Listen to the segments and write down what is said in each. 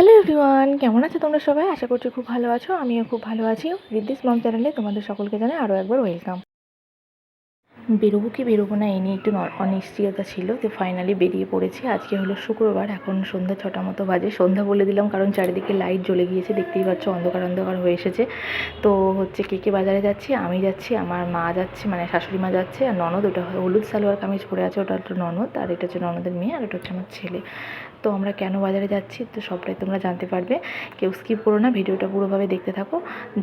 Hello everyone কেমন আছো তোমরা সবাই? আশা করছি খুব ভালো আছো, আমিও খুব ভালো আছি। রিদ্দিস মম চ্যানেলে তোমাদের সকলকে জানাই আরও একবার ওয়েলকাম বেরোবো কি বেরোবো না, এই নিয়ে একটু অনিশ্চয়তা ছিল। তো ফাইনালি বেরিয়ে পড়েছি। আজকে হলো শুক্রবার, এখন সন্ধ্যা ছটা মতো বাজে। সন্ধ্যা বলে দিলাম, কারণ চারিদিকে লাইট জ্বলে গিয়েছে। দেখতেই পাচ্ছ অন্ধকার অন্ধকার হয়ে এসেছে। তো হচ্ছে কে কে বাজারে যাচ্ছি? আমি যাচ্ছি, আমার মা যাচ্ছে মানে শাশুড়ি মা যাচ্ছে, আর ননদ, ওটা হলুদ সালোয়ার কামিজ পরে আছে, ওটা হচ্ছে ননদ, আর এটা হচ্ছে ননদের মেয়ে, আর এটা হচ্ছে আমার ছেলে। তো আমরা কেন বাজারে যাচ্ছি? তো সবটাই তোমরা জানতে পারবে। কেউ স্কিপ করো না, ভিডিওটা পুরোভাবে দেখতে থাকো,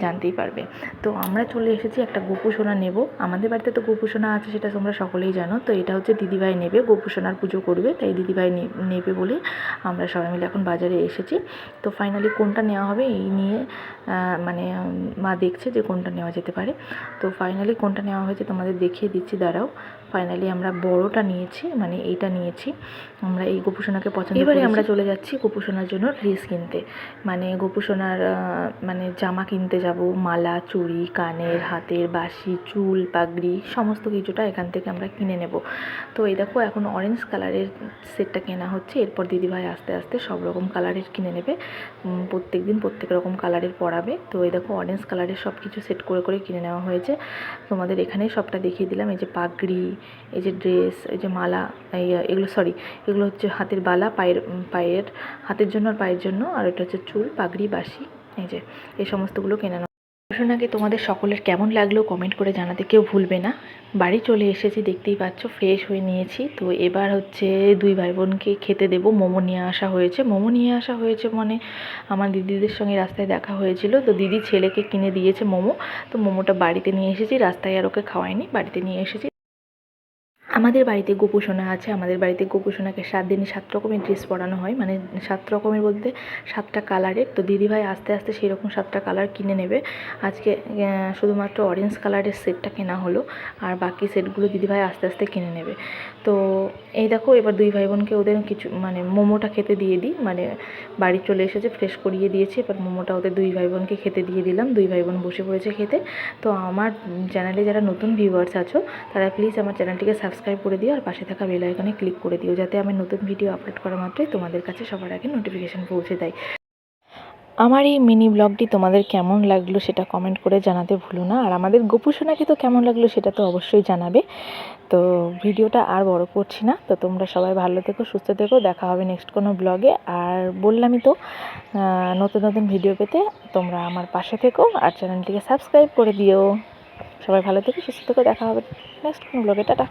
জানতেই পারবে। তো আমরা চলে এসেছি একটা গোপু সোনা নেব। আমাদের বাড়িতে তো গোপু সোনা আছে সেটা তোমরা সকলেই জানো। তো এটা হচ্ছে দিদিভাই নেবে, গোপুসোনার পুজো করবে, তাই দিদিভাই নেবে বলে আমরা সবাই মিলে এখন বাজারে এসেছি। তো ফাইনালি কোনটা নেওয়া হবে এই নিয়ে মানে মা দেখছে যে কোনটা নেওয়া যেতে পারে। তো ফাইনালি কোনটা নেওয়া হয়েছে তোমাদের দেখিয়ে দিচ্ছি, দাঁড়াও। ফাইনালি আমরা বড়টা নিয়েছি মানে এইটা নিয়েছি। আমরা এই গোপুসোনাকে পছন্দ এবারে আমরা চলে যাচ্ছি গোপুসোনার জন্য ড্রেস কিনতে। মানে গোপুসোনার মানে জামা কিনতে যাব মালা চুড়ি কানের হাতের বাসি চুল পাগড়ি সমস্ত কিছুটা এখান থেকে আমরা কিনে নেব। তো এই দেখো এখন অরেঞ্জ কালারের সেটটা কেনা হচ্ছে। এরপর দিদিভাই আস্তে আস্তে সব রকম কালারের কিনে নেবে। প্রত্যেক দিন প্রত্যেক রকম কালারের পরাবে। তো এই দেখো অরেঞ্জ কালারের সব কিছু সেট করে করে কিনে নেওয়া হয়েছে। তোমাদের এখানেই সবটা দেখিয়ে দিলাম। এই যে পাগড়ি এই যে ড্রেস এই যে মালা এগুলো সরি এগুলো হচ্ছে হাতের বালা, পায়ের পায়ের, হাতের জন্য আর পায়ের জন্য, আর এটা হচ্ছে চুল, পাগড়ি বাসি এই যে, এই সমস্তগুলো কেনা ঘোষণাকে তোমাদের সকলের কেমন লাগল কমেন্ট করে জানাতে কেউ ভুলবে না। বাড়ি চলে এসেছি, দেখতেই পাচ্ছ ফ্রেশ হয়ে নিয়েছি। তো এবার হচ্ছে দুই ভাই বোনকে খেতে দেবো, মোমো নিয়ে আসা হয়েছে। মোমো নিয়ে আসা হয়েছে মানে আমার দিদিদের সঙ্গে রাস্তায় দেখা হয়েছিল। তো দিদি ছেলেকে কিনে দিয়েছে মোমো। তো মোমোটা বাড়িতে নিয়ে এসেছি, রাস্তায় আর ওকে খাওয়াইনি, বাড়িতে নিয়ে এসেছি। আমাদের বাড়িতে গোপুসোনা আছে, আমাদের বাড়িতে গোপুসোনাকে সাত দিনে সাত রকমের ড্রেস পরানো হয়। মানে সাত রকমের বলতে সাতটা কালারের তো দিদিভাই আস্তে আস্তে সেই রকম সাতটা কালার কিনে নেবে। আজকে শুধুমাত্র অরেঞ্জ কালারের সেটটা কেনা হলো। আর বাকি সেটগুলো দিদিভাই আস্তে আস্তে কিনে নেবে। তো এই দেখো, এবার দুই ভাই বোনকে ওদের কিছু মানে মোমোটা খেতে দিয়ে দিই। মানে বাড়ি চলে এসেছে ফ্রেশ করিয়ে দিয়েছি। এবার মোমোটা ওদের দুই ভাই বোনকে খেতে দিয়ে দিলাম। দুই ভাই বোন বসে পড়েছে খেতে। তো আমার চ্যানেলে যারা নতুন ভিউয়ার্স আছো, তারা প্লিজ আমার চ্যানেলটিকে সাবস্ক্রাইব করে দিও আর পাশে থাকা বেল আইকনে ক্লিক করে দিও যাতে আমি নতুন ভিডিও আপলোড করা মাত্রই তোমাদের কাছে সবার আগে নোটিফিকেশান পৌঁছে দেয়। আমার এই মিনি ব্লগটি তোমাদের কেমন লাগল সেটা কমেন্ট করে জানাতে ভুলো না। আর আমাদের গোপুসোনাকে তো কেমন লাগল সেটা তো অবশ্যই জানাবে। তো ভিডিওটা আর বড় করছি না। তো তোমরা সবাই ভালো থেকো, সুস্থ থেকো। দেখা হবে নেক্সট কোনো ব্লগে আর বললামই তো নতুন নতুন ভিডিও পেতে তোমরা আমার পাশে থেকো আর চ্যানেলটিকে সাবস্ক্রাইব করে দিও। সবাই ভালো থেকো, সুস্থ থেকো। দেখা হবে নেক্সট কোনো ব্লগে টাটা।